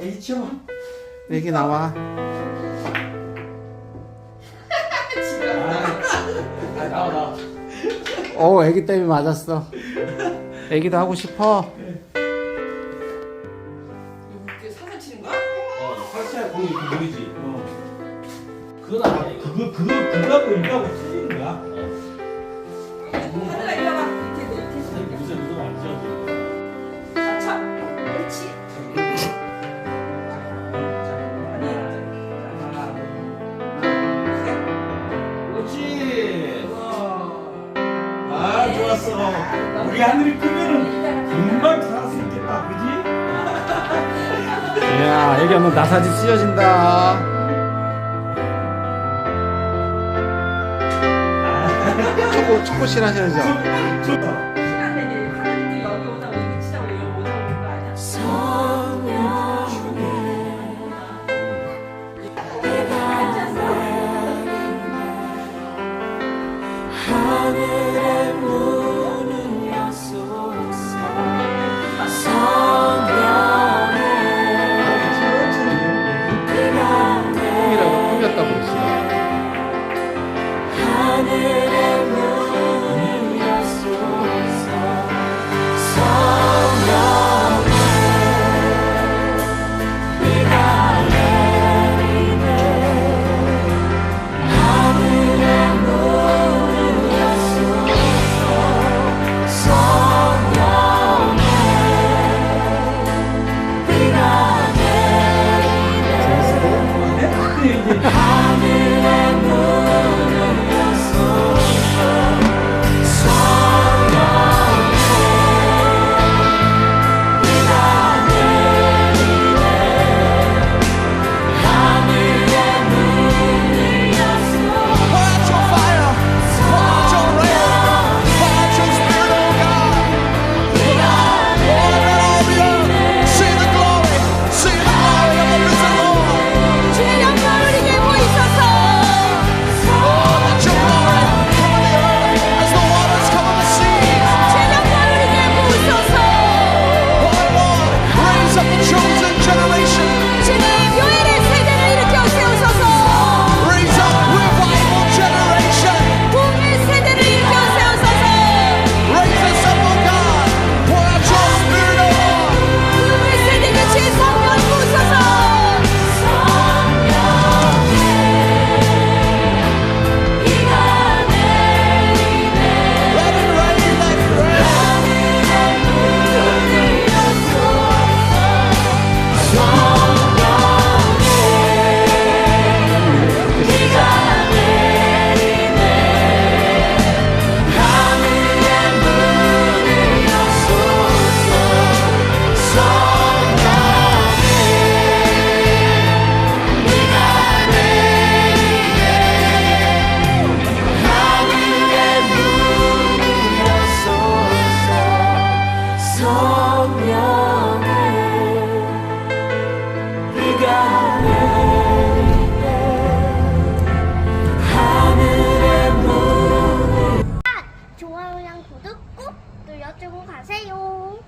애기 치워봐. 애기 나와. 아, 나와 나와. 어, 애기 때문에 맞았어. 애기도 하고 싶어. 이거 사진 치는 거야? 어, 설치할 공이 이렇게 보이지. 어. 그건 아니야. 그거 그거 그거하고 이거하고 틀린 아 좋았어. 우리 하늘이 크면은 금방 살 수 있겠다, 그지? 야, 애기 오늘 나사지 찢어진다. 초코, 초코 실하셔야죠. 좋다. Hallelujah. 구독 꼭 눌러주고 가세요.